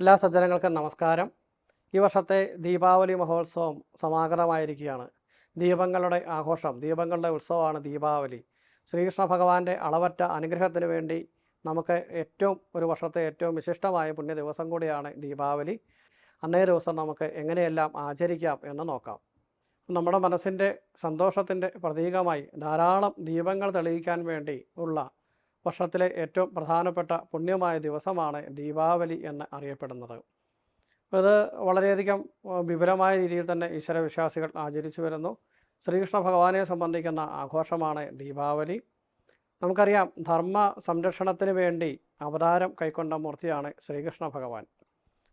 എല്ലാ സജ്ജനങ്ങൾക്കും നമസ്കാരം. ഈ വർഷത്തെ ദീപാവലി മഹോത്സവം സമാഗതമായിരിക്കുകയാണ്. ദീപങ്ങളുടെ ആഘോഷം ദീപങ്ങളുടെ ഉത്സവമാണ് ദീപാവലി. ശ്രീകൃഷ്ണ ഭഗവാന്റെ അളവറ്റ അനുഗ്രഹത്തിന് വേണ്ടി നമുക്ക് ഏറ്റവും ഒരു വർഷത്തെ ഏറ്റവും വിശിഷ്ടമായ പുണ്യ ദിവസം കൂടിയാണ് ദീപാവലി. അന്നേ ദിവസം നമുക്ക് എങ്ങനെയെല്ലാം ആചരിക്കാം എന്ന് നോക്കാം. നമ്മുടെ മനസ്സിന്റെ സന്തോഷത്തിന്റെ പ്രതീകമായി ധാരാളം ദീപങ്ങൾ തെളിയിക്കാൻ വേണ്ടി ഉള്ള വർഷത്തിലെ ഏറ്റവും പ്രധാനപ്പെട്ട പുണ്യമായ ദിവസമാണ് ദീപാവലി എന്ന് അറിയപ്പെടുന്നത്. ഇത് വളരെയധികം വിപുലമായ രീതിയിൽ തന്നെ ഈശ്വരവിശ്വാസികൾ ആചരിച്ചു വരുന്നു. ശ്രീകൃഷ്ണ ഭഗവാനെ സംബന്ധിക്കുന്ന ആഘോഷമാണ് ദീപാവലി. നമുക്കറിയാം ധർമ്മ സംരക്ഷണത്തിന് വേണ്ടി അവതാരം കൈക്കൊണ്ട മൂർത്തിയാണ് ശ്രീകൃഷ്ണ ഭഗവാൻ.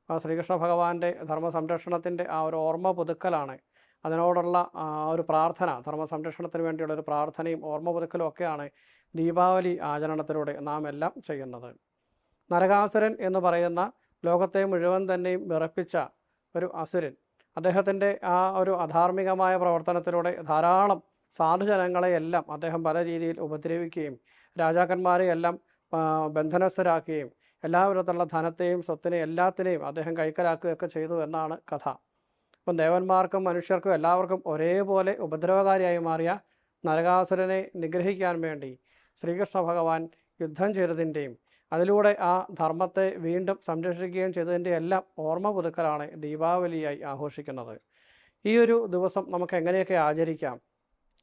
ആ ശ്രീകൃഷ്ണ ഭഗവാന്റെ ധർമ്മ സംരക്ഷണത്തിന്റെ ആ ഒരു ഓർമ്മ പുതുക്കലാണ് അതിനോടുള്ള ഒരു പ്രാർത്ഥന ധർമ്മ സംരക്ഷണത്തിന് വേണ്ടിയുള്ള ഒരു പ്രാർത്ഥനയും ഓർമ്മ പുതുക്കലും ദീപാവലി ആചരണത്തിലൂടെ നാം എല്ലാം ചെയ്യുന്നത്. നരകാസുരൻ എന്ന് പറയുന്ന ലോകത്തെ മുഴുവൻ തന്നെയും വിറപ്പിച്ച ഒരു അസുരൻ അദ്ദേഹത്തിന്റെ ആ ഒരു അധാർമികമായ പ്രവർത്തനത്തിലൂടെ ധാരാളം സാധുജനങ്ങളെയെല്ലാം അദ്ദേഹം പല രീതിയിൽ ഉപദ്രവിക്കുകയും രാജാക്കന്മാരെയെല്ലാം എല്ലാം ബന്ധനസ്ഥരാക്കുകയും എല്ലാവിധത്തിലുള്ള ധനത്തെയും സ്വത്തിനെയും എല്ലാത്തിനെയും അദ്ദേഹം കൈക്കലാക്കുകയൊക്കെ ചെയ്തു എന്നാണ് കഥ. അപ്പം ദേവന്മാർക്കും മനുഷ്യർക്കും എല്ലാവർക്കും ഒരേപോലെ ഉപദ്രവകാരിയായി മാറിയ നരകാസുരനെ നിഗ്രഹിക്കാൻ വേണ്ടി ശ്രീകൃഷ്ണ ഭഗവാൻ യുദ്ധം ചെയ്തതിന്റെയും അതിലൂടെ ആ ധർമ്മത്തെ വീണ്ടും സംരക്ഷിക്കുകയും ചെയ്തതിന്റെ എല്ലാം ഓർമ്മ പുതുക്കലാണ് ദീപാവലിയായി ആഘോഷിക്കുന്നത്. ഈ ഒരു ദിവസം നമുക്ക് എങ്ങനെയൊക്കെ ആചരിക്കാം?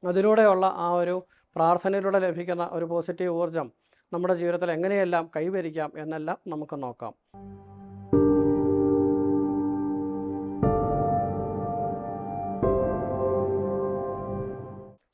അതിലൂടെയുള്ള ആ ഒരു പ്രാർത്ഥനയിലൂടെ ലഭിക്കുന്ന ഒരു പോസിറ്റീവ് ഊർജം നമ്മുടെ ജീവിതത്തിൽ എങ്ങനെയെല്ലാം കൈവരിക്കാം എന്നെല്ലാം നമുക്ക് നോക്കാം.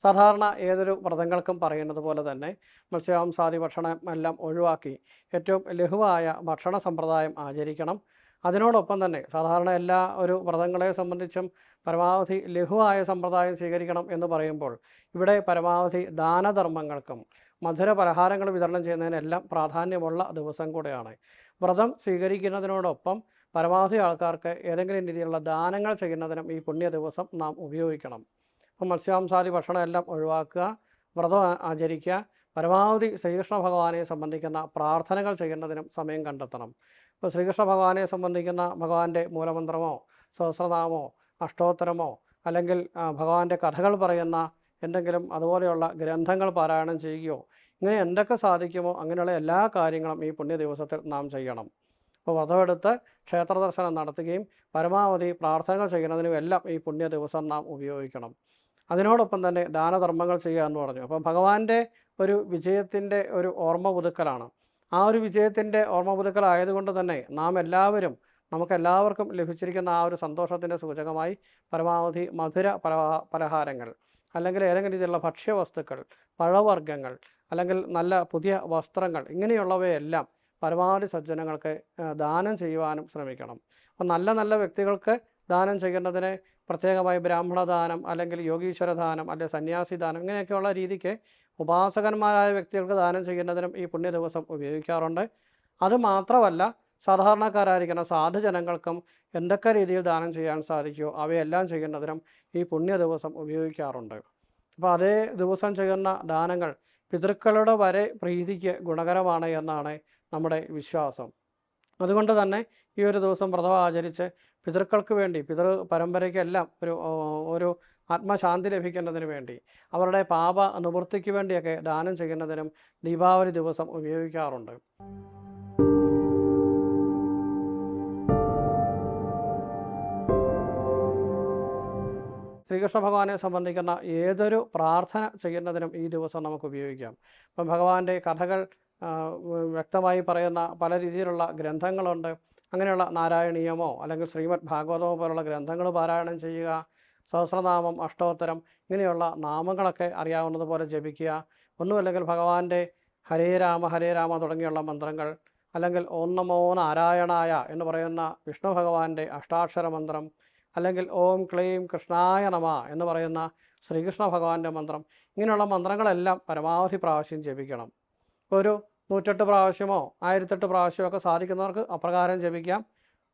സാധാരണ ഏതൊരു വ്രതങ്ങൾക്കും പറയുന്നത് പോലെ തന്നെ മത്സ്യമാംസാദി ഭക്ഷണം എല്ലാം ഒഴിവാക്കി ഏറ്റവും ലഘുവായ ഭക്ഷണ സമ്പ്രദായം ആചരിക്കണം. അതിനോടൊപ്പം തന്നെ സാധാരണ എല്ലാ ഒരു വ്രതങ്ങളെ സംബന്ധിച്ചും പരമാവധി ലഘുവായ സമ്പ്രദായം സ്വീകരിക്കണം എന്ന് പറയുമ്പോൾ ഇവിടെ പരമാവധി ദാനധർമ്മങ്ങൾക്കും മധുര പലഹാരങ്ങൾ വിതരണം ചെയ്യുന്നതിനെല്ലാം പ്രാധാന്യമുള്ള ദിവസം കൂടെയാണ്. വ്രതം സ്വീകരിക്കുന്നതിനോടൊപ്പം പരമാവധി ആൾക്കാർക്ക് ഏതെങ്കിലും രീതിയിലുള്ള ദാനങ്ങൾ ചെയ്യുന്നതിനും ഈ പുണ്യ ദിവസം നാം ഉപയോഗിക്കണം. അപ്പം മത്സ്യാംസാദി ഭക്ഷണം എല്ലാം ഒഴിവാക്കുക വ്രതം ആചരിക്കുക പരമാവധി ശ്രീകൃഷ്ണ ഭഗവാനെ സംബന്ധിക്കുന്ന പ്രാർത്ഥനകൾ ചെയ്യുന്നതിനും സമയം കണ്ടെത്തണം. ഇപ്പോൾ ശ്രീകൃഷ്ണ ഭഗവാനെ സംബന്ധിക്കുന്ന ഭഗവാന്റെ മൂലമന്ത്രമോ സഹസ്രനാമോ അഷ്ടോത്തരമോ അല്ലെങ്കിൽ ഭഗവാന്റെ കഥകൾ പറയുന്ന എന്തെങ്കിലും അതുപോലെയുള്ള ഗ്രന്ഥങ്ങൾ പാരായണം ചെയ്യുകയോ ഇങ്ങനെ എന്തൊക്കെ സാധിക്കുമോ അങ്ങനെയുള്ള എല്ലാ കാര്യങ്ങളും ഈ പുണ്യ ദിവസത്തിൽ നാം ചെയ്യണം. അപ്പോൾ വ്രതമെടുത്ത് ക്ഷേത്ര ദർശനം നടത്തുകയും പരമാവധി പ്രാർത്ഥനകൾ ചെയ്യുന്നതിനും എല്ലാം ഈ പുണ്യ ദിവസം നാം ഉപയോഗിക്കണം. അതിനോടൊപ്പം തന്നെ ദാനധർമ്മങ്ങൾ ചെയ്യുക എന്ന് പറഞ്ഞു. അപ്പോൾ ഭഗവാന്റെ ഒരു വിജയത്തിന്റെ ഒരു ഓർമ്മ പുതുക്കലാണ്. ആ ഒരു വിജയത്തിന്റെ ഓർമ്മ പുതുക്കലായതുകൊണ്ട് തന്നെ നാം എല്ലാവരും നമുക്ക് എല്ലാവർക്കും ലഭിച്ചിരിക്കുന്ന ആ ഒരു സന്തോഷത്തിന്റെ സൂചകമായി പരമാവധി മധുര പലഹാരങ്ങൾ അല്ലെങ്കിൽ ഏതെങ്കിലും രീതിയിലുള്ള ഭക്ഷ്യവസ്തുക്കൾ പഴവർഗങ്ങൾ അല്ലെങ്കിൽ നല്ല പുതിയ വസ്ത്രങ്ങൾ ഇങ്ങനെയുള്ളവയെല്ലാം പരമാവധി സജ്ജനങ്ങൾക്ക് ദാനം ചെയ്യുവാനും ശ്രമിക്കണം. അപ്പം നല്ല നല്ല വ്യക്തികൾക്ക് ദാനം ചെയ്യുന്നതിന് പ്രത്യേകമായി ബ്രാഹ്മണദാനം അല്ലെങ്കിൽ യോഗീശ്വരദാനം അല്ലെങ്കിൽ സന്യാസിദാനം ഇങ്ങനെയൊക്കെയുള്ള രീതിക്ക് ഉപാസകന്മാരായ വ്യക്തികൾക്ക് ദാനം ചെയ്യുന്നതിനും ഈ പുണ്യ ദിവസം ഉപയോഗിക്കാറുണ്ട് അതുമാത്രമല്ല സാധാരണക്കാരായിരിക്കുന്ന സാധുജനങ്ങൾക്കും എന്തൊക്കെ രീതിയിൽ ദാനം ചെയ്യാൻ സാധിക്കുമോ അവയെല്ലാം ചെയ്യുന്നതിനും ഈ പുണ്യ ദിവസം ഉപയോഗിക്കാറുണ്ട്. അപ്പോൾ അതേ ദിവസം ചെയ്യുന്ന ദാനങ്ങൾ പിതൃക്കളുടെ വരെ പ്രീതിക്ക് ഗുണകരമാണ് എന്നാണ് നമ്മുടെ വിശ്വാസം. അതുകൊണ്ട് തന്നെ ഈ ഒരു ദിവസം വ്രതം ആചരിച്ച് പിതൃക്കൾക്ക് വേണ്ടി പിതൃ പരമ്പരയ്ക്കെല്ലാം ഒരു ഒരു ആത്മശാന്തി ലഭിക്കുന്നതിന് വേണ്ടി അവരുടെ പാപ നിവൃത്തിക്ക് വേണ്ടിയൊക്കെ ദാനം ചെയ്യുന്നതിനും ദീപാവലി ദിവസം ഉപയോഗിക്കാറുണ്ട്. ശ്രീകൃഷ്ണ ഭഗവാനെ സംബന്ധിക്കുന്ന ഏതൊരു പ്രാർത്ഥന ചെയ്യുന്നതിനും ഈ ദിവസം നമുക്ക് ഉപയോഗിക്കാം. ഇപ്പം ഭഗവാന്റെ കഥകൾ വ്യക്തമായി പറയുന്ന പല രീതിയിലുള്ള ഗ്രന്ഥങ്ങളുണ്ട്. അങ്ങനെയുള്ള നാരായണീയമോ അല്ലെങ്കിൽ ശ്രീമദ് ഭാഗവതമോ പോലുള്ള ഗ്രന്ഥങ്ങൾ പാരായണം ചെയ്യുക സഹസ്രനാമം അഷ്ടോത്തരം ഇങ്ങനെയുള്ള നാമങ്ങളൊക്കെ അറിയാവുന്നതുപോലെ ജപിക്കുക. ഒന്നുമല്ലെങ്കിൽ ഭഗവാന്റെ ഹരേ രാമ ഹരേ രാമ തുടങ്ങിയുള്ള മന്ത്രങ്ങൾ അല്ലെങ്കിൽ ഓം നമോ നാരായണായ എന്ന് പറയുന്ന വിഷ്ണു ഭഗവാന്റെ അഷ്ടാക്ഷര മന്ത്രം അല്ലെങ്കിൽ ഓം ക്ലീം കൃഷ്ണായ നമ എന്ന് പറയുന്ന ശ്രീകൃഷ്ണ ഭഗവാന്റെ മന്ത്രം ഇങ്ങനെയുള്ള മന്ത്രങ്ങളെല്ലാം പരമാവധി പ്രാവശ്യം ജപിക്കണം. ഒരു നൂറ്റെട്ട് പ്രാവശ്യമോ ആയിരത്തെട്ട് പ്രാവശ്യമോ ഒക്കെ സാധിക്കുന്നവർക്ക് അപ്രകാരം ജപിക്കാം.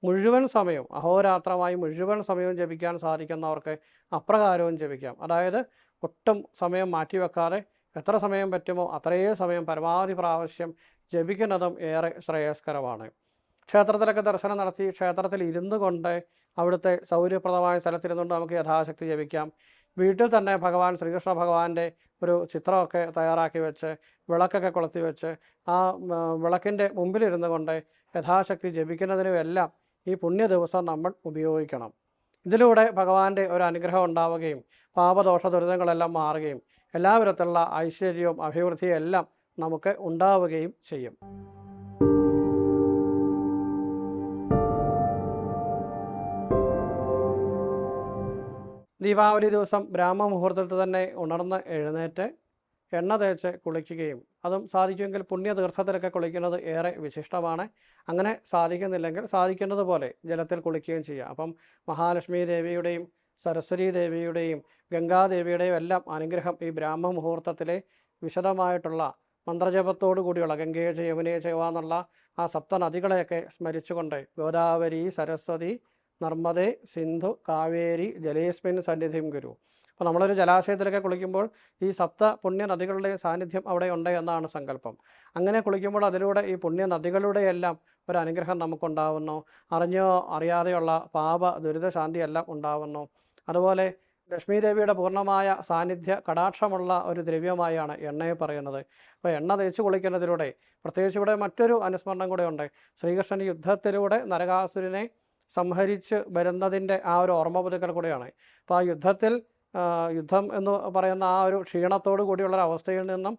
മുഴുവൻ സമയവും അഹോരാത്രമായി മുഴുവൻ സമയവും ജപിക്കാൻ സാധിക്കുന്നവർക്ക് അപ്രകാരവും ജപിക്കാം. അതായത് ഒട്ടും സമയം മാറ്റിവെക്കാതെ എത്ര സമയം പറ്റുമോ അത്രയേ സമയം പരമാവധി പ്രാവശ്യം ജപിക്കുന്നതും ഏറെ ശ്രേയസ്കരമാണ്. ക്ഷേത്രത്തിലൊക്കെ ദർശനം നടത്തി ക്ഷേത്രത്തിൽ ഇരുന്നു കൊണ്ട് അവിടുത്തെ സൗകര്യപ്രദമായ സ്ഥലത്തിരുന്നുകൊണ്ട് നമുക്ക് യഥാശക്തി ജപിക്കാം. വീട്ടിൽ തന്നെ ഭഗവാൻ ശ്രീകൃഷ്ണ ഭഗവാന്റെ ഒരു ചിത്രമൊക്കെ തയ്യാറാക്കി വെച്ച് വിളക്കൊക്കെ കൊളുത്തി വെച്ച് ആ വിളക്കിന്റെ മുമ്പിലിരുന്നു കൊണ്ട് യഥാശക്തി ജപിക്കുന്നതിനുമെല്ലാം ഈ പുണ്യ ദിവസം നമ്മൾ ഉപയോഗിക്കണം. ഇതിലൂടെ ഭഗവാന്റെ ഒരു അനുഗ്രഹം ഉണ്ടാവുകയും പാപദോഷ ദുരിതങ്ങളെല്ലാം മാറുകയും എല്ലാവിധത്തിലുള്ള ഐശ്വര്യവും അഭിവൃദ്ധിയും എല്ലാം നമുക്ക് ഉണ്ടാവുകയും ചെയ്യും. ദീപാവലി ദിവസം ബ്രാഹ്മുഹൂർത്തത്തിൽ തന്നെ ഉണർന്ന് എഴുന്നേറ്റ് എണ്ണ തേച്ച് കുളിക്കുകയും. അതും സാധിക്കുമെങ്കിൽ പുണ്യതീർത്ഥത്തിലൊക്കെ കുളിക്കുന്നത് ഏറെ വിശിഷ്ടമാണ്. അങ്ങനെ സാധിക്കുന്നില്ലെങ്കിൽ സാധിക്കുന്നത് പോലെ ജലത്തിൽ കുളിക്കുകയും ചെയ്യുക അപ്പം മഹാലക്ഷ്മി ദേവിയുടെയും സരസ്വതി ദേവിയുടെയും ഗംഗാദേവിയുടെയും എല്ലാം അനുഗ്രഹം ഈ ബ്രാഹ്മ മുഹൂർത്തത്തിലെ വിശദമായിട്ടുള്ള മന്ത്രജപത്തോടു കൂടിയുള്ള ഗംഗയെ യമുനയെ ചെയ്യുക എന്നുള്ള ആ സപ്തനദികളെയൊക്കെ സ്മരിച്ചുകൊണ്ട് ഗോദാവരി സരസ്വതി നർമ്മദേ സിന്ധു കാവേരി ജലേസ്മിൻ സാന്നിധ്യം ഗുരു. അപ്പോൾ നമ്മളൊരു ജലാശയത്തിലൊക്കെ കുളിക്കുമ്പോൾ ഈ സപ്ത പുണ്യ നദികളുടെ സാന്നിധ്യം അവിടെ ഉണ്ട് എന്നാണ് സങ്കല്പം. അങ്ങനെ കുളിക്കുമ്പോൾ അതിലൂടെ ഈ പുണ്യ നദികളുടെ എല്ലാം ഒരു അനുഗ്രഹം നമുക്കുണ്ടാവുന്നു. അറിഞ്ഞോ അറിയാതെയുള്ള പാപ ദുരിതശാന്തി എല്ലാം ഉണ്ടാവുന്നു. അതുപോലെ ലക്ഷ്മീദേവിയുടെ പൂർണമായ സാന്നിധ്യ കടാക്ഷമുള്ള ഒരു ദ്രവ്യമായാണ് എണ്ണയെ പറയുന്നത്. അപ്പോൾ എണ്ണ തേച്ച് കുളിക്കുന്നതിലൂടെ പ്രത്യേകിച്ച് ഇവിടെ മറ്റൊരു അനുസ്മരണം കൂടെ ഉണ്ട്. ശ്രീകൃഷ്ണൻ യുദ്ധത്തിലൂടെ നരകാസുരനെ സംഹരിച്ച് വരുന്നതിന്റെ ആ ഒരു ഓർമ്മ പുതുക്കൽ കൂടെയാണ്. അപ്പോൾ ആ യുദ്ധത്തിൽ യുദ്ധം എന്ന് പറയുന്ന ആ ഒരു ക്ഷീണത്തോടു കൂടിയുള്ള അവസ്ഥയിൽ നിന്നും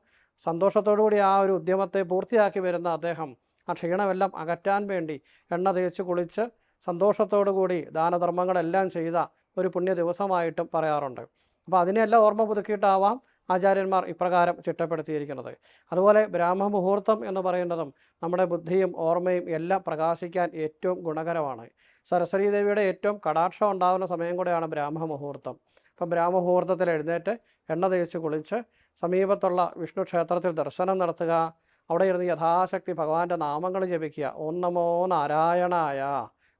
സന്തോഷത്തോടു കൂടി ആ ഒരു ഉദ്യമത്തെ പൂർത്തിയാക്കി വരുന്ന അദ്ദേഹം ആ ക്ഷീണമെല്ലാം അകറ്റാൻ വേണ്ടി എണ്ണ തേച്ച് കുളിച്ച് സന്തോഷത്തോടു കൂടി ദാനധർമ്മങ്ങളെല്ലാം ചെയ്ത ഒരു പുണ്യ ദിവസമായിട്ടും പറയാറുണ്ട്. അപ്പോൾ അതിനെല്ലാം ഓർമ്മ പുതുക്കിയിട്ടാവാം ആചാര്യന്മാർ ഇപ്രകാരം ചിട്ടപ്പെടുത്തിയിരിക്കുന്നത്. അതുപോലെ ബ്രാഹ്മ മുഹൂർത്തം എന്ന് പറയുന്നതും നമ്മുടെ ബുദ്ധിയും ഓർമ്മയും എല്ലാം പ്രകാശിക്കാൻ ഏറ്റവും ഗുണകരമാണ്. സരസ്വതി ദേവിയുടെ ഏറ്റവും കടാക്ഷം ഉണ്ടാകുന്ന സമയം കൂടെയാണ് ബ്രാഹ്മ മുഹൂർത്തം അപ്പം എഴുന്നേറ്റ് എണ്ണ തേച്ച് കുളിച്ച് സമീപത്തുള്ള വിഷ്ണു ക്ഷേത്രത്തിൽ ദർശനം നടത്തുക. അവിടെ ഇരുന്ന് യഥാശക്തി ഭഗവാന്റെ നാമങ്ങൾ ജപിക്കുക. ഓം നമോ നാരായണായ.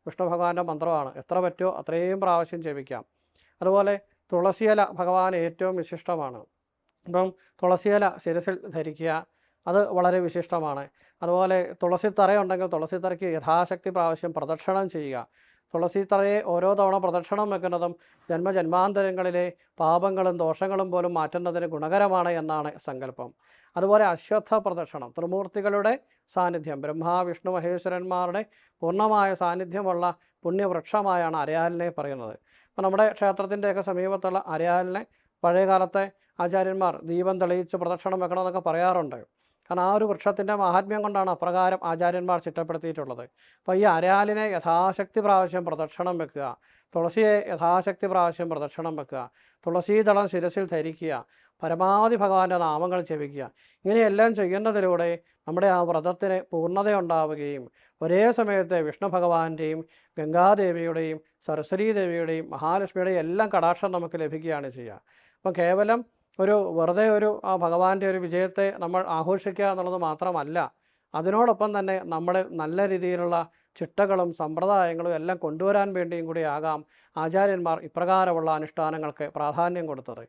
വിഷ്ണു ഭഗവാന്റെ മന്ത്രമാണ്. എത്ര പറ്റുമോ അത്രയും പ്രാവശ്യം ജപിക്കാം. അതുപോലെ തുളസിയില ഭഗവാൻ ഏറ്റവും വിശിഷ്ടമാണ്. അപ്പം തുളസിയില ശിരസിൽ ധരിക്കുക അത് വളരെ വിശിഷ്ടമാണ്. അതുപോലെ തുളസിത്തറയുണ്ടെങ്കിൽ തുളസിത്തറയ്ക്ക് യഥാശക്തി പ്രാവശ്യം പ്രദക്ഷിണം ചെയ്യുക. തുളസിത്തറയെ ഓരോ തവണ പ്രദക്ഷിണം വെക്കുന്നതും ജന്മജന്മാന്തരങ്ങളിലെ പാപങ്ങളും ദോഷങ്ങളും പോലും മാറ്റുന്നതിന് ഗുണകരമാണ് എന്നാണ് സങ്കല്പം. അതുപോലെ അശ്വത്ഥ പ്രദക്ഷിണം ത്രിമൂർത്തികളുടെ സാന്നിധ്യം ബ്രഹ്മ വിഷ്ണു മഹേശ്വരന്മാരുടെ പൂർണമായ സാന്നിധ്യമുള്ള പുണ്യവൃക്ഷമായാണ് അരയാലിനെ പറയുന്നത്. അപ്പോൾ നമ്മുടെ ക്ഷേത്രത്തിന്റെയൊക്കെ സമീപത്തുള്ള അരയാലിനെ പഴയകാലത്തെ ആചാര്യന്മാർ ദീപം തെളിയിച്ച് പ്രദക്ഷിണം വെക്കണമെന്നൊക്കെ പറയാറുണ്ട്. കാരണം ആ ഒരു വൃക്ഷത്തിന്റെ മഹാത്മ്യം കൊണ്ടാണ് അപ്രകാരം ആചാര്യന്മാർ ചിട്ടപ്പെടുത്തിയിട്ടുള്ളത്. അപ്പോൾ ഈ അരയാലിനെ യഥാശക്തി പ്രാവശ്യം പ്രദക്ഷിണം വെക്കുക തുളസിയെ യഥാശക്തി പ്രാവശ്യം പ്രദക്ഷിണം വെക്കുക തുളസീതളം ശിരസിൽ ധരിക്കുക പരമാവധി ഭഗവാന്റെ നാമങ്ങൾ ജപിക്കുക ഇങ്ങനെയെല്ലാം ചെയ്യുന്നതിലൂടെ നമ്മുടെ ആ വ്രതത്തിന് പൂർണതയുണ്ടാവുകയും ഒരേ സമയത്ത് വിഷ്ണു ഭഗവാന്റെയും ഗംഗാദേവിയുടെയും സരസ്വതീദേവിയുടെയും മഹാലക്ഷ്മിയുടെയും എല്ലാം കടാക്ഷം നമുക്ക് ലഭിക്കുകയാണ് ചെയ്യുക. അപ്പം കേവലം ഒരു വെറുതെ ഒരു ആ ഭഗവാന്റെ ഒരു വിജയത്തെ നമ്മൾ ആഘോഷിക്കുക എന്നുള്ളത് മാത്രമല്ല അതിനോടൊപ്പം തന്നെ നമ്മൾ നല്ല രീതിയിലുള്ള ചിട്ടകളും സമ്പ്രദായങ്ങളും എല്ലാം കൊണ്ടുവരാൻ വേണ്ടിയും കൂടി ആകാം ആചാര്യന്മാർ ഇപ്രകാരമുള്ള അനുഷ്ഠാനങ്ങൾക്ക് പ്രാധാന്യം കൊടുത്തത്.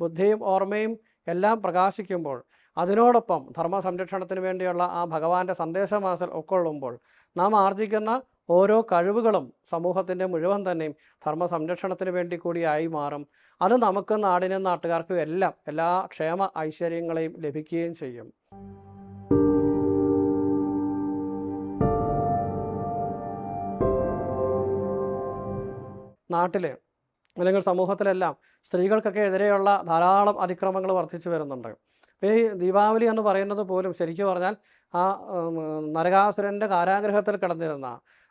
ബുദ്ധിയും ഓർമ്മയും എല്ലാം പ്രകാശിക്കുമ്പോൾ അതിനോടൊപ്പം ധർമ്മ സംരക്ഷണത്തിന് വേണ്ടിയുള്ള ആ ഭഗവാന്റെ സന്ദേശമാസൽ ഉൾക്കൊള്ളുമ്പോൾ നാം ആർജിക്കുന്ന ഓരോ കഴിവുകളും സമൂഹത്തിന്റെ മുഴുവൻ തന്നെയും ധർമ്മ സംരക്ഷണത്തിന് വേണ്ടി കൂടിയായി മാറും. അത് നമുക്ക് നാടിനും നാട്ടുകാർക്കും എല്ലാം എല്ലാ ക്ഷേമ ഐശ്വര്യങ്ങളെയും ലഭിക്കുകയും ചെയ്യും. നാട്ടിൽ അല്ലെങ്കിൽ സമൂഹത്തിലെല്ലാം സ്ത്രീകൾക്കൊക്കെ എതിരെയുള്ള ധാരാളം അതിക്രമങ്ങൾ വർദ്ധിച്ചു വരുന്നുണ്ട്. ഈ ദീപാവലി എന്ന് പറയുന്നത് പോലും ശരിക്കും പറഞ്ഞാൽ ആ നരകാസുരന്റെ കാരാഗ്രഹത്തിൽ കിടന്നിരുന്ന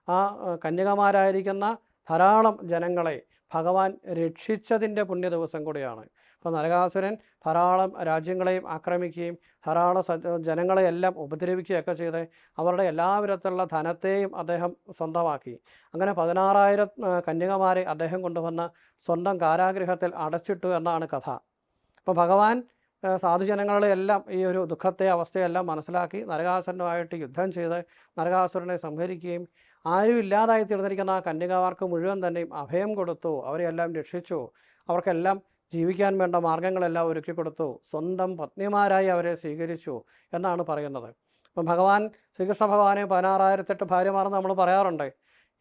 ആ കന്യകമാരായിരിക്കുന്ന ധാരാളം ജനങ്ങളെ ഭഗവാൻ രക്ഷിച്ചതിന്റെ പുണ്യ ദിവസം കൂടിയാണ്. അപ്പോൾ നരകാസുരൻ ധാരാളം രാജ്യങ്ങളെയും ആക്രമിക്കുകയും ധാരാളം ജനങ്ങളെയെല്ലാം ഉപദ്രവിക്കുകയൊക്കെ ചെയ്ത് അവരുടെ എല്ലാവിധത്തിലുള്ള ധനത്തെയും അദ്ദേഹം സ്വന്തമാക്കി. അങ്ങനെ പതിനാറായിരം കന്യകമാരെ അദ്ദേഹം കൊണ്ടുവന്ന് സ്വന്തം കാരാഗ്രഹത്തിൽ അടച്ചിട്ടു എന്നാണ് കഥ. അപ്പോൾ ഭഗവാൻ ആ, സാധുജനങ്ങളെ എല്ലാം ഈ ഒരു ദുഃഖത്തെ അവസ്ഥയെല്ലാം മനസ്സിലാക്കി നരകാസുരനുമായിട്ട് യുദ്ധം ചെയ്ത് നരകാസുരനെ സംഹരിക്കുകയും ആരും ഇല്ലാതായി തീർന്നിരിക്കുന്ന ആ കന്യകമാർക്ക് മുഴുവൻ തന്നെയും അഭയം കൊടുത്തു അവരെയെല്ലാം രക്ഷിച്ചു അവർക്കെല്ലാം ജീവിക്കാൻ വേണ്ട മാർഗങ്ങളെല്ലാം ഒരുക്കി കൊടുത്തു സ്വന്തം പത്നിമാരായി അവരെ സ്വീകരിച്ചു എന്നാണ് പറയുന്നത്. അപ്പം ഭഗവാൻ ശ്രീകൃഷ്ണ ഭഗവാനെ പതിനാറായിരത്തെട്ട് ഭാര്യമാരെന്ന് നമ്മൾ പറയാറുണ്ട്.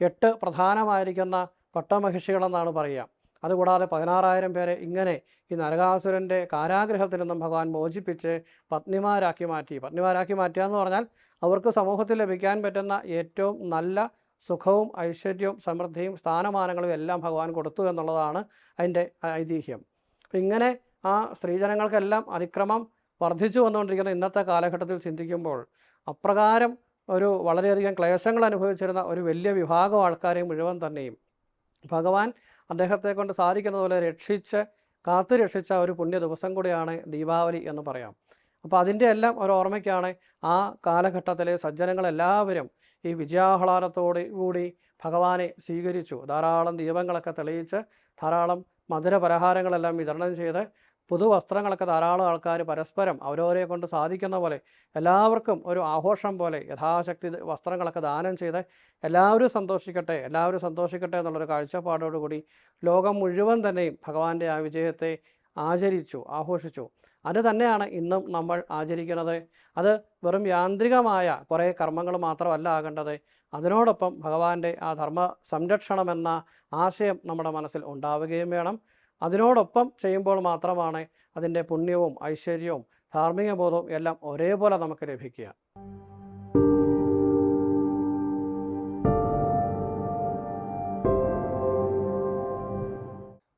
എട്ട് പ്രധാനമായിരിക്കുന്ന പട്ടമഹിഷികളെന്നാണ് പറയുക. അതുകൂടാതെ പതിനാറായിരം പേരെ ഇങ്ങനെ ഈ നരകാസുരന്റെ കാരാഗ്രഹത്തിൽ നിന്നും ഭഗവാൻ മോചിപ്പിച്ച് പത്നിമാരാക്കി മാറ്റി. പത്നിമാരാക്കി മാറ്റുക എന്ന് പറഞ്ഞാൽ അവർക്ക് സമൂഹത്തിൽ ലഭിക്കാൻ പറ്റുന്ന ഏറ്റവും നല്ല സുഖവും ഐശ്വര്യവും സമൃദ്ധിയും സ്ഥാനമാനങ്ങളും എല്ലാം ഭഗവാൻ കൊടുത്തു എന്നുള്ളതാണ് അതിന്റെ ഐതിഹ്യം. അപ്പം ഇങ്ങനെ ആ സ്ത്രീജനങ്ങൾക്കെല്ലാം അതിക്രമം വർദ്ധിച്ചു വന്നുകൊണ്ടിരിക്കുന്ന ഇന്നത്തെ കാലഘട്ടത്തിൽ ചിന്തിക്കുമ്പോൾ അപ്രകാരം ഒരു വളരെയധികം ക്ലേശങ്ങൾ അനുഭവിച്ചിരുന്ന ഒരു വലിയ വിഭാഗം ആൾക്കാരെയും മുഴുവൻ തന്നെയും ഭഗവാൻ അദ്ദേഹത്തെ കൊണ്ട് സാധിക്കുന്നതുപോലെ രക്ഷിച്ച് കാത്തു രക്ഷിച്ച ഒരു പുണ്യ ദിവസം കൂടിയാണ് ദീപാവലി എന്ന് പറയാം. അപ്പോൾ അതിന്റെ എല്ലാം ഒരു ഓർമ്മയ്ക്കാണ് ആ കാലഘട്ടത്തിലെ സജ്ജനങ്ങളെല്ലാവരും ഈ വിജയാഹ്ലാദത്തോടു കൂടി ഭഗവാനെ സ്വീകരിച്ചു. ധാരാളം ദീപങ്ങളൊക്കെ തെളിയിച്ച് ധാരാളം മധുര പലഹാരങ്ങളെല്ലാം വിതരണം ചെയ്ത് പുതുവസ്ത്രങ്ങളൊക്കെ ധാരാളം ആൾക്കാർ പരസ്പരം അവരവരെ കൊണ്ട് സാധിക്കുന്ന പോലെ എല്ലാവർക്കും ഒരു ആഘോഷം പോലെ യഥാശക്തി വസ്ത്രങ്ങളൊക്കെ ദാനം ചെയ്ത് എല്ലാവരും സന്തോഷിക്കട്ടെ എല്ലാവരും സന്തോഷിക്കട്ടെ എന്നുള്ളൊരു കാഴ്ചപ്പാടോടുകൂടി ലോകം മുഴുവൻ തന്നെയും ഭഗവാന്റെ ആ വിജയത്തെ ആചരിച്ചു ആഘോഷിച്ചു. അത് തന്നെയാണ് ഇന്നും നമ്മൾ ആചരിക്കുന്നത്. അത് വെറും യാന്ത്രികമായ കുറേ കർമ്മങ്ങൾ മാത്രമല്ല ആകേണ്ടത്. അതിനോടൊപ്പം ഭഗവാന്റെ ആ ധർമ്മ സംരക്ഷണമെന്ന ആശയം നമ്മുടെ മനസ്സിൽ ഉണ്ടാവുകയും വേണം. അതിനോടൊപ്പം ചെയ്യുമ്പോൾ മാത്രമാണ് അതിന്റെ പുണ്യവും ഐശ്വര്യവും ധാർമ്മിക ബോധവും എല്ലാം ഒരേപോലെ നമുക്ക് ലഭിക്കുക.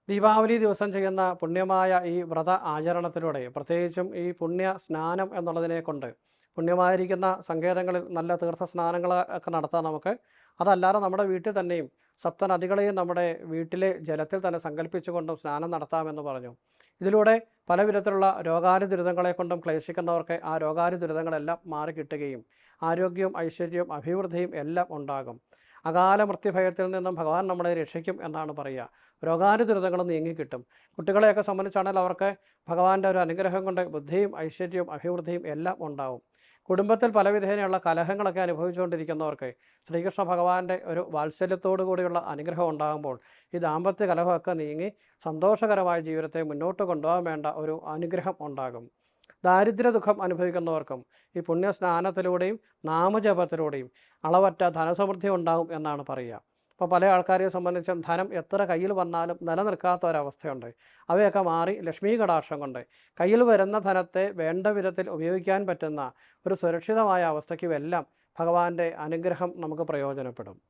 ദീപാവലി ദിവസം ചെയ്യുന്ന പുണ്യമായ ഈ വ്രത ആചരണത്തിലൂടെ പ്രത്യേകിച്ചും ഈ പുണ്യ സ്നാനം എന്നുള്ളതിനെ കൊണ്ട് പുണ്യമായിരിക്കുന്ന സങ്കേതങ്ങളിൽ നല്ല തീർത്ഥ സ്നാനങ്ങൾ ഒക്കെ നടത്താം നമുക്ക്. അതല്ലാതെ നമ്മുടെ വീട്ടിൽ തന്നെയും സപ്തനദികളെയും നമ്മുടെ വീട്ടിലെ ജലത്തിൽ തന്നെ സങ്കല്പിച്ചുകൊണ്ടും സ്നാനം നടത്താമെന്ന് പറഞ്ഞു. ഇതിലൂടെ പല വിധത്തിലുള്ള രോഗാരി ദുരിതങ്ങളെ കൊണ്ടും ക്ലേശിക്കുന്നവർക്ക് ആ രോഗാരി ദുരിതങ്ങളെല്ലാം മാറി കിട്ടുകയും ആരോഗ്യവും ഐശ്വര്യവും അഭിവൃദ്ധിയും എല്ലാം ഉണ്ടാകും. അകാല മൃത്യുഭയത്തിൽ നിന്നും ഭഗവാൻ നമ്മളെ രക്ഷിക്കും എന്നാണ് പറയുക. രോഗാരി ദുരിതങ്ങൾ നീങ്ങിക്കിട്ടും കുട്ടികളെയൊക്കെ സംബന്ധിച്ചാണെങ്കിൽ അവർക്ക് ഭഗവാന്റെ ഒരു അനുഗ്രഹം കൊണ്ട് ബുദ്ധിയും ഐശ്വര്യവും അഭിവൃദ്ധിയും എല്ലാം ഉണ്ടാവും. കുടുംബത്തിൽ പലവിധേനയുള്ള കലഹങ്ങളൊക്കെ അനുഭവിച്ചുകൊണ്ടിരിക്കുന്നവർക്ക് ശ്രീകൃഷ്ണ ഭഗവാന്റെ ഒരു വാത്സല്യത്തോടു കൂടിയുള്ള അനുഗ്രഹം ഉണ്ടാകുമ്പോൾ ഈ ദാമ്പത്യ കലഹമൊക്കെ നീങ്ങി സന്തോഷകരമായ ജീവിതത്തെ മുന്നോട്ട് കൊണ്ടുപോകാൻ വേണ്ട ഒരു അനുഗ്രഹം ഉണ്ടാകും. ദാരിദ്ര്യ ദുഃഖം അനുഭവിക്കുന്നവർക്കും ഈ പുണ്യസ്നാനത്തിലൂടെയും നാമജപത്തിലൂടെയും അളവറ്റ ധനസമൃദ്ധി ഉണ്ടാകും എന്നാണ് പറയുക. അപ്പോൾ പല ആൾക്കാരെ സംബന്ധിച്ചും ധനം എത്ര കയ്യിൽ വന്നാലും നിലനിൽക്കാത്ത ഒരവസ്ഥയുണ്ട് അവയൊക്കെ മാറി ലക്ഷ്മി കടാക്ഷം കൊണ്ട് കയ്യിൽ വരുന്ന ധനത്തെ വേണ്ട വിധത്തിൽ ഉപയോഗിക്കാൻ പറ്റുന്ന ഒരു സുരക്ഷിതമായ അവസ്ഥയ്ക്കുമെല്ലാം ഭഗവാന്റെ അനുഗ്രഹം നമുക്ക് പ്രയോജനപ്പെടും.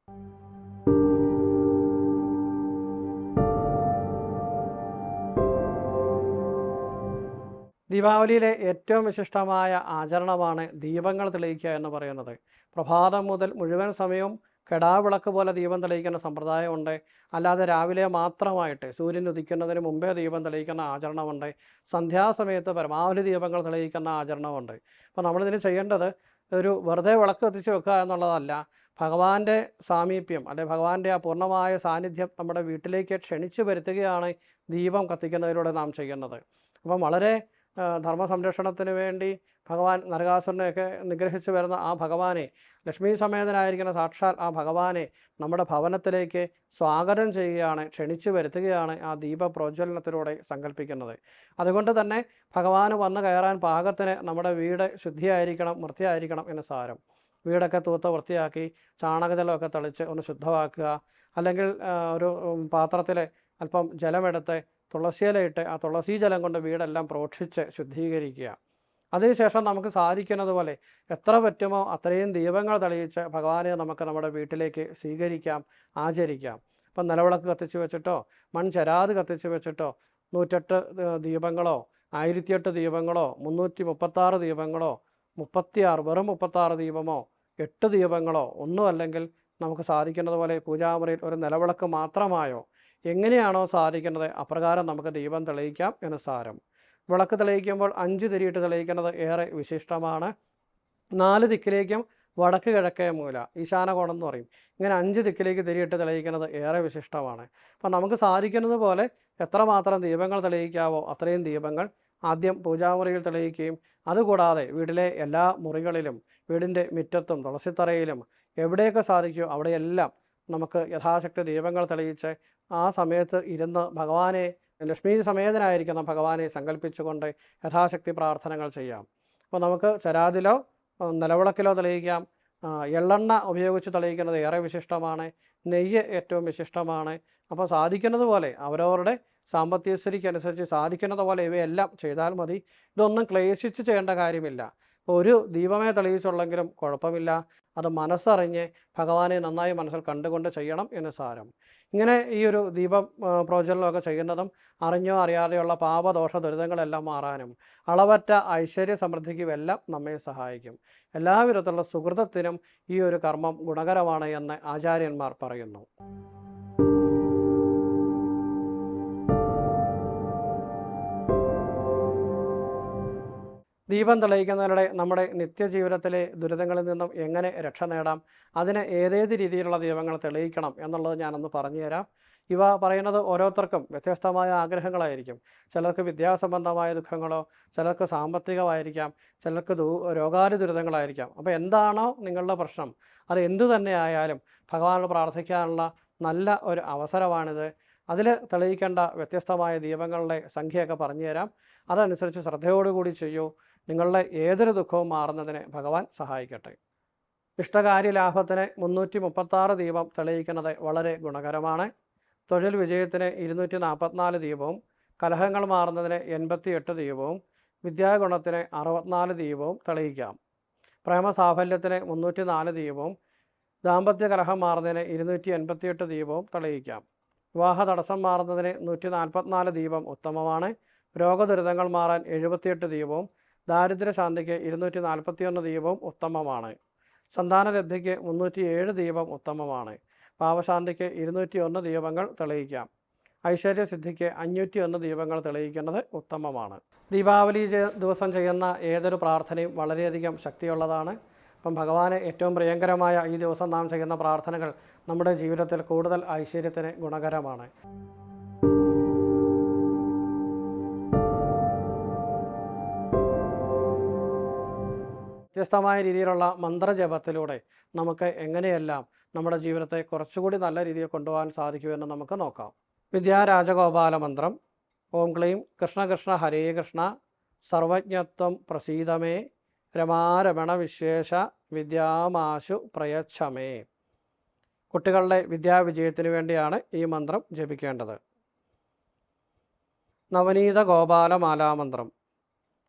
ദീപാവലിയിലെ ഏറ്റവും വിശിഷ്ടമായ ആചരണമാണ് ദീപങ്ങൾ തെളിയിക്കുക എന്ന് പറയുന്നത്. പ്രഭാതം മുതൽ മുഴുവൻ സമയവും കെടാവിളക്ക് പോലെ ദീപം തെളിയിക്കുന്ന സമ്പ്രദായമുണ്ട്. അല്ലാതെ രാവിലെ മാത്രമായിട്ട് സൂര്യൻ ഉദിക്കുന്നതിന് മുമ്പേ ദീപം തെളിയിക്കുന്ന ആചരണമുണ്ട്. സന്ധ്യാസമയത്ത് പരമാവധി ദീപങ്ങൾ തെളിയിക്കുന്ന ആചരണമുണ്ട്. അപ്പോൾ നമ്മളിതിന് ചെയ്യേണ്ടത് ഒരു വെറുതെ വിളക്ക് എത്തിച്ച് വെക്കുക എന്നുള്ളതല്ല. ഭഗവാന്റെ സാമീപ്യം അല്ലെ ഭഗവാന്റെ ആ പൂർണമായ സാന്നിധ്യം നമ്മുടെ വീട്ടിലേക്ക് ക്ഷണിച്ചു വരുത്തുകയാണ് ദീപം കത്തിക്കുന്നതിലൂടെ നാം ചെയ്യുന്നത്. അപ്പം വളരെ ധർമ്മ സംരക്ഷണത്തിന് വേണ്ടി ഭഗവാൻ നരകാസുരനെയൊക്കെ നിഗ്രഹിച്ചു വരുന്ന ആ ഭഗവാനെ ലക്ഷ്മി സമേതനായിരിക്കുന്ന സാക്ഷാൽ ആ ഭഗവാനെ നമ്മുടെ ഭവനത്തിലേക്ക് സ്വാഗതം ചെയ്യുകയാണ് ക്ഷണിച്ചു വരുത്തുകയാണ് ആ ദീപ പ്രോജ്വലനത്തിലൂടെ സങ്കല്പിക്കുന്നത് അതുകൊണ്ട് തന്നെ ഭഗവാൻ വന്നു കയറാൻ പാകത്തിന് നമ്മുടെ വീട് ശുദ്ധിയായിരിക്കണം വൃത്തിയായിരിക്കണം എന്ന് സാരം. വീടൊക്കെ തൂത്ത് വൃത്തിയാക്കി ചാണകജലമൊക്കെ തളിച്ച് ഒന്ന് ശുദ്ധമാക്കുക അല്ലെങ്കിൽ ഒരു പാത്രത്തിൽ അല്പം ജലമെടുത്ത് തുളസിയിലയിട്ട് ആ തുളസി ജലം കൊണ്ട് വീടെല്ലാം പ്രോക്ഷിച്ച് ശുദ്ധീകരിക്കുക. അതിനുശേഷം നമുക്ക് സാധിക്കുന്നത് പോലെ എത്ര പറ്റുമോ അത്രയും ദീപങ്ങൾ തെളിയിച്ച് ഭഗവാനെ നമുക്ക് നമ്മുടെ വീട്ടിലേക്ക് സ്വീകരിക്കാം ആചരിക്കാം. ഇപ്പം നിലവിളക്ക് കത്തിച്ച് വെച്ചിട്ടോ മൺചരാത് കത്തിച്ച് വെച്ചിട്ടോ നൂറ്റെട്ട് ദീപങ്ങളോ ആയിരത്തിയെട്ട് ദീപങ്ങളോ മുന്നൂറ്റി മുപ്പത്താറ് ദീപങ്ങളോ മുപ്പത്തിയാറ് വെറും മുപ്പത്താറ് ദീപമോ എട്ട് ദീപങ്ങളോ ഒന്നും അല്ലെങ്കിൽ നമുക്ക് സാധിക്കുന്നത് പോലെ പൂജാമുറിയിൽ ഒരു നിലവിളക്ക് മാത്രമായോ? എങ്ങനെയാണോ സാധിക്കുന്നത്? അപ്രകാരം നമുക്ക് ദീപം തെളിയിക്കാം എന്ന് സാരം. വിളക്ക് തെളിയിക്കുമ്പോൾ അഞ്ച് തിരിയിട്ട് തെളിയിക്കുന്നത് ഏറെ വിശിഷ്ടമാണ്. നാല് ദിക്കിലേക്കും വടക്ക് കിഴക്കേ മൂല ഈശാനകോണം എന്ന് പറയും. ഇങ്ങനെ അഞ്ച് ദിക്കിലേക്ക് തിരിയിട്ട് തെളിയിക്കുന്നത് ഏറെ വിശിഷ്ടമാണ്. അപ്പം നമുക്ക് സാധിക്കുന്നത് പോലെ എത്രമാത്രം ദീപങ്ങൾ തെളിയിക്കാവോ അത്രയും ദീപങ്ങൾ ആദ്യം പൂജാമുറിയിൽ തെളിയിക്കുകയും അതുകൂടാതെ വീട്ടിലെ എല്ലാ മുറികളിലും വീടിന്റെ മുറ്റത്തും തുളസിത്തറയിലും എവിടെയൊക്കെ സാധിക്കുമോ അവിടെയെല്ലാം നമുക്ക് യഥാശക്തി ദീപങ്ങൾ തെളിയിച്ച് ആ സമയത്ത് ഇരുന്ന് ഭഗവാനെ ലക്ഷ്മി സമേതനായിരിക്കുന്ന ഭഗവാനെ സങ്കല്പിച്ചുകൊണ്ട് യഥാശക്തി പ്രാർത്ഥനകൾ ചെയ്യാം. അപ്പോൾ നമുക്ക് ചരാതിലോ നിലവിളക്കിലോ തെളിയിക്കാം. എള്ളെണ്ണ ഉപയോഗിച്ച് തെളിയിക്കുന്നത് ഏറെ വിശിഷ്ടമാണ്. നെയ്യ് ഏറ്റവും വിശിഷ്ടമാണ്. അപ്പോൾ സാധിക്കുന്നത് പോലെ അവരവരുടെ സാമ്പത്തിക സ്ഥിതിക്കനുസരിച്ച് സാധിക്കുന്നത് പോലെ ഇവയെല്ലാം ചെയ്താൽ മതി. ഇതൊന്നും ക്ലേശിച്ച് ചെയ്യേണ്ട കാര്യമില്ല. ഒരു ദീപമേ തെളിയിച്ചുള്ളെങ്കിലും കുഴപ്പമില്ല. അത് മനസ്സറിഞ്ഞ് ഭഗവാനെ നന്നായി മനസ്സിൽ കണ്ടുകൊണ്ട് ചെയ്യണം എന്ന് സാരം. ഇങ്ങനെ ഈ ഒരു ദീപം പ്രവചനമൊക്കെ ചെയ്യുന്നതും അറിഞ്ഞോ അറിയാതെയുള്ള പാപദോഷ ദുരിതങ്ങളെല്ലാം മാറാനും അളവറ്റ ഐശ്വര്യ സമൃദ്ധിക്കും എല്ലാം നമ്മെ സഹായിക്കും. എല്ലാവിധത്തിലുള്ള സുഹൃതത്തിനും ഈ ഒരു കർമ്മം ഗുണകരമാണ് എന്ന് ആചാര്യന്മാർ പറയുന്നു. ദീപം തെളിയിക്കുന്നതിലൂടെ നമ്മുടെ നിത്യജീവിതത്തിലെ ദുരിതങ്ങളിൽ നിന്നും എങ്ങനെ രക്ഷ നേടാം അതിന് ഏതേത് രീതിയിലുള്ള ദീപങ്ങൾ തെളിയിക്കണം എന്നുള്ളത് ഞാനൊന്ന് പറഞ്ഞുതരാം. ഇവ പറയുന്നത് ഓരോരുത്തർക്കും വ്യത്യസ്തമായ ആഗ്രഹങ്ങളായിരിക്കും. ചിലർക്ക് വിദ്യാസംബന്ധമായ ദുഃഖങ്ങളോ ചിലർക്ക് സാമ്പത്തികമായിരിക്കാം ചിലർക്ക് ദൂ രോഗാരി ദുരിതങ്ങളായിരിക്കാം. അപ്പോൾ എന്താണോ നിങ്ങളുടെ പ്രശ്നം അത് എന്തു തന്നെ ആയാലും ഭഗവാനോട് പ്രാർത്ഥിക്കാനുള്ള നല്ല ഒരു അവസരമാണിത്. അതിൽ തെളിയിക്കേണ്ട വ്യത്യസ്തമായ ദീപങ്ങളുടെ സംഖ്യയൊക്കെ പറഞ്ഞുതരാം. അതനുസരിച്ച് ശ്രദ്ധയോടുകൂടി ചെയ്യൂ. നിങ്ങളുടെ ഏതൊരു ദുഃഖവും മാറുന്നതിന് ഭഗവാൻ സഹായിക്കട്ടെ. ഇഷ്ടകാര്യ ലാഭത്തിന് മുന്നൂറ്റി മുപ്പത്താറ് ദീപം തെളിയിക്കുന്നത് വളരെ ഗുണകരമാണ്. തൊഴിൽ വിജയത്തിന് ഇരുന്നൂറ്റി നാൽപ്പത്തിനാല് ദീപവും കലഹങ്ങൾ മാറുന്നതിന് എൺപത്തി എട്ട് ദീപവും വിദ്യാഗുണത്തിന് അറുപത്തിനാല് ദീപവും തെളിയിക്കാം. പ്രേമസാഫല്യത്തിന് മുന്നൂറ്റി നാല് ദീപവും ദാമ്പത്യ കലഹം മാറുന്നതിന് ഇരുന്നൂറ്റി എൺപത്തിയെട്ട് ദീപവും തെളിയിക്കാം. വിവാഹ തടസ്സം മാറുന്നതിന് നൂറ്റി നാൽപ്പത്തിനാല് ദീപം ഉത്തമമാണ്. രോഗദുരിതങ്ങൾ മാറാൻ എഴുപത്തിയെട്ട് ദീപവും ദാരിദ്ര്യശാന്തിക്ക് ഇരുന്നൂറ്റി നാൽപ്പത്തിയൊന്ന് ദീപവും ഉത്തമമാണ്. സന്താനലബ്ധിക്ക് മുന്നൂറ്റി ഏഴ് ദീപം ഉത്തമമാണ്. പാവശാന്തിക്ക് ഇരുന്നൂറ്റി ഒന്ന് ദീപങ്ങൾ തെളിയിക്കാം. ഐശ്വര്യസിദ്ധിക്ക് അഞ്ഞൂറ്റി ഒന്ന് ദീപങ്ങൾ തെളിയിക്കുന്നത് ഉത്തമമാണ്. ദീപാവലി ദിവസം ചെയ്യുന്ന ഏതൊരു പ്രാർത്ഥനയും വളരെയധികം ശക്തിയുള്ളതാണ്. അപ്പം ഭഗവാന് ഏറ്റവും പ്രിയങ്കരമായ ഈ ദിവസം നാം ചെയ്യുന്ന പ്രാർത്ഥനകൾ നമ്മുടെ ജീവിതത്തിൽ കൂടുതൽ ഐശ്വര്യത്തിന് ഗുണകരമാണ്. വ്യത്യസ്തമായ രീതിയിലുള്ള മന്ത്രജപത്തിലൂടെ നമുക്ക് എങ്ങനെയെല്ലാം നമ്മുടെ ജീവിതത്തെ കുറച്ചുകൂടി നല്ല രീതിയിൽ കൊണ്ടുപോകാൻ സാധിക്കുമെന്ന് നമുക്ക് നോക്കാം. വിദ്യാരാജഗോപാല മന്ത്രം. ഓം ക്ലീം. കൃഷ്ണ കൃഷ്ണ. ഹരേ കൃഷ്ണ. സർവജ്ഞത്വം പ്രസീതമേ. രമാരമണ വിശേഷ വിദ്യാമാശു പ്രയച്ഛമേ. കുട്ടികളുടെ വിദ്യാവിജയത്തിന് വേണ്ടിയാണ് ഈ മന്ത്രം ജപിക്കേണ്ടത്. നവനീത ഗോപാലമാലാമന്ത്രം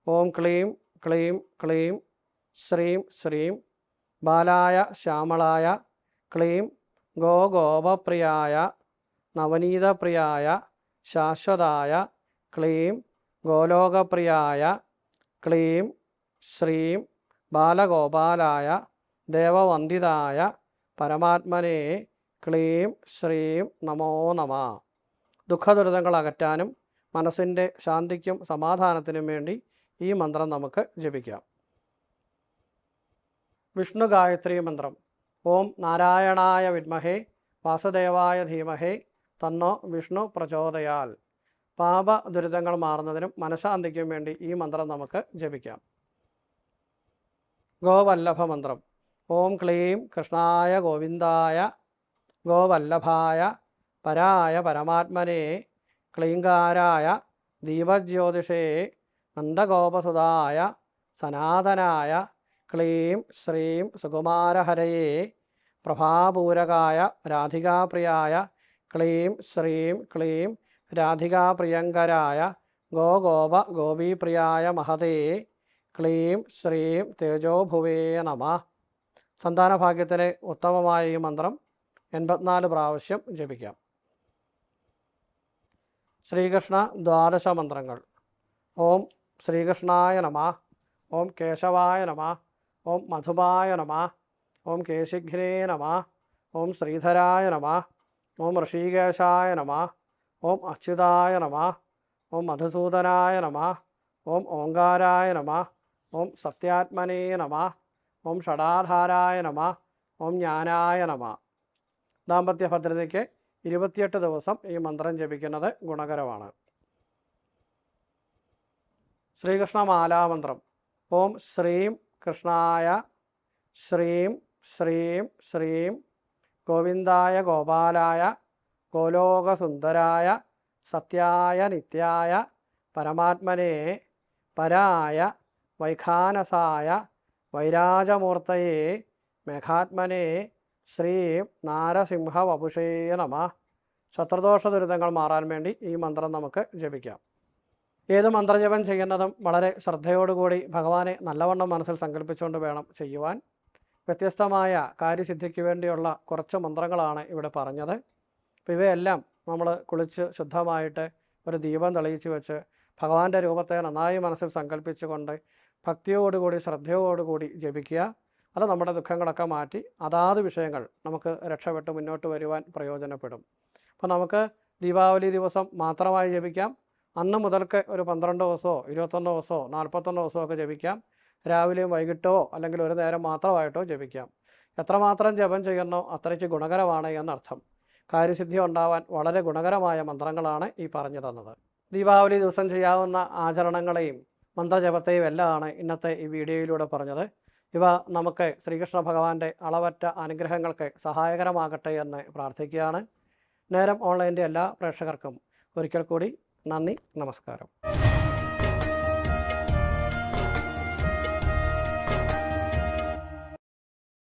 ഓം ക്ലീം. ക്ലീം. ക്ലീം. ശ്രീം ശ്രീം ബാലായ ശ്യാമളായ ക്ലീം ഗോ ഗോപപ്രിയായ നവനീതപ്രിയായ ശാശ്വതായ ക്ലീം ഗോലോകപ്രിയായ ക്ലീം ശ്രീം ബാലഗോപാലായ ദേവവന്ദിതായ പരമാത്മനെ ക്ലീം ശ്രീം നമോ നമ. ദുഃഖദുരിതങ്ങൾ അകറ്റാനും മനസ്സിന്റെ ശാന്തിക്കും സമാധാനത്തിനും വേണ്ടി ഈ മന്ത്രം നമുക്ക് ജപിക്കാം. വിഷ്ണു ഗായത്രി മന്ത്രം. ഓം നാരായണായ വിദ്മഹേ വാസുദേവായ ധീമഹേ തന്നോ വിഷ്ണു പ്രചോദയാൽ. പാപ ദുരിതങ്ങൾ മാറുന്നതിനും മനഃശാന്തിക്കും വേണ്ടി ഈ മന്ത്രം നമുക്ക് ജപിക്കാം. ഗോവല്ലഭ മന്ത്രം. ഓം ക്ലീം കൃഷ്ണായ ഗോവിന്ദായ ഗോവല്ലഭായ പരായ പരമാത്മനെ ക്ലീങ്കാരായ ദീപജ്യോതിഷേ നന്ദഗോപസുതായ സനാതനായ ക്ലീം ശ്രീം സുകുമാരഹരയേ പ്രഭാപൂരകായ രാധികാപ്രിയായ ക്ലീം ശ്രീം ക്ലീം രാധികാപ്രിയങ്കരായ ഗോഗോപ ഗോപീപ്രിയായ മഹതേ. ക്ലീം ശ്രീം തേജോഭുവേ നമ. സന്താനഭാഗ്യത്തിന് ഉത്തമമായ ഈ മന്ത്രം എൺപത്തിനാല് പ്രാവശ്യം ജപിക്കാം. ശ്രീകൃഷ്ണ ദ്വാദശ മന്ത്രങ്ങൾ. ഓം ശ്രീകൃഷ്ണായ നമ. ഓം കേശവായ നമ. ഓം മധുബായ നമ. ഓം കേശിഘ്നേ നമ. ഓം ശ്രീധരായ നമ. ഓം ഋഷികേശായ നമ. ഓം അച്യുതായ നമ. ഓം മധുസൂദനായ നമ. ഓം ഓങ്കാരായ നമ. ഓം സത്യാത്മനേ നമ. ഓം ഷടാധാരായ നമ. ഓം ജ്ഞാനായ നമ. ദാമ്പത്യ ഭദ്രതയ്ക്ക് ഇരുപത്തിയെട്ട് ദിവസം ഈ മന്ത്രം ജപിക്കുന്നത് ഗുണകരമാണ്. ശ്രീകൃഷ്ണ മാലാമന്ത്രം ഓം ശ്രീം കൃഷ്ണായ ശ്രീം ശ്രീം ശ്രീം. ഗോവിന്ദായ ഗോപാലായ ഗോലോകസുന്ദരായ സത്യായ നിത്യായ പരമാത്മനെ പരായ വൈഖാനസായ വൈരാജമൂർത്തയെ മേഘാത്മനെ ശ്രീ നാരസിംഹ വപുഷേ നമ. ശത്രുദോഷ ദുരിതങ്ങൾ മാറാൻ വേണ്ടി ഈ മന്ത്രം നമുക്ക് ജപിക്കാം. ഏത് മന്ത്രജപം ചെയ്യുന്നതും വളരെ ശ്രദ്ധയോടുകൂടി ഭഗവാനെ നല്ലവണ്ണം മനസ്സിൽ സങ്കല്പിച്ചുകൊണ്ട് വേണം ചെയ്യുവാൻ. വ്യത്യസ്തമായ കാര്യസിദ്ധിക്ക് വേണ്ടിയുള്ള കുറച്ച് മന്ത്രങ്ങളാണ് ഇവിടെ പറഞ്ഞത്. അപ്പോൾ ഇവയെല്ലാം നമ്മൾ കുളിച്ച് ശുദ്ധമായിട്ട് ഒരു ദീപം തെളിയിച്ച് വെച്ച് ഭഗവാന്റെ രൂപത്തെ നന്നായി മനസ്സിൽ സങ്കല്പിച്ചുകൊണ്ട് ഭക്തിയോടുകൂടി ശ്രദ്ധയോടുകൂടി ജപിക്കുക. അത് നമ്മുടെ ദുഃഖങ്ങളൊക്കെ മാറ്റി അതാത് വിഷയങ്ങൾ നമുക്ക് രക്ഷപ്പെട്ട് മുന്നോട്ട് വരുവാൻ പ്രയോജനപ്പെടും. അപ്പോൾ നമുക്ക് ദീപാവലി ദിവസം മാത്രമായി ജപിക്കാം. അന്ന് മുതൽക്ക് ഒരു പന്ത്രണ്ട് ദിവസമോ ഇരുപത്തൊന്ന് ദിവസമോ നാൽപ്പത്തൊന്ന് ദിവസമോ ഒക്കെ ജപിക്കാം. രാവിലെയും വൈകിട്ടോ അല്ലെങ്കിൽ ഒരു നേരം മാത്രമായിട്ടോ ജപിക്കാം. എത്രമാത്രം ജപം ചെയ്യുന്നോ അത്രയ്ക്ക് ഗുണകരമാണ് എന്നർത്ഥം. കാര്യസിദ്ധി ഉണ്ടാവാൻ വളരെ ഗുണകരമായ മന്ത്രങ്ങളാണ് ഈ പറഞ്ഞു തന്നത്. ദീപാവലി ദിവസം ചെയ്യാവുന്ന ആചരണങ്ങളെയും മന്ത്രജപത്തെയും എല്ലാമാണ് ഇന്നത്തെ ഈ വീഡിയോയിലൂടെ പറഞ്ഞത്. ഇവ നമുക്ക് ശ്രീകൃഷ്ണ ഭഗവാന്റെ അളവറ്റ അനുഗ്രഹങ്ങൾക്ക് സഹായകരമാകട്ടെ എന്ന് പ്രാർത്ഥിക്കുകയാണ്. നേരം ഓൺലൈന്റെ എല്ലാ പ്രേക്ഷകർക്കും ഒരിക്കൽ കൂടി നന്ദി നമസ്കാരം.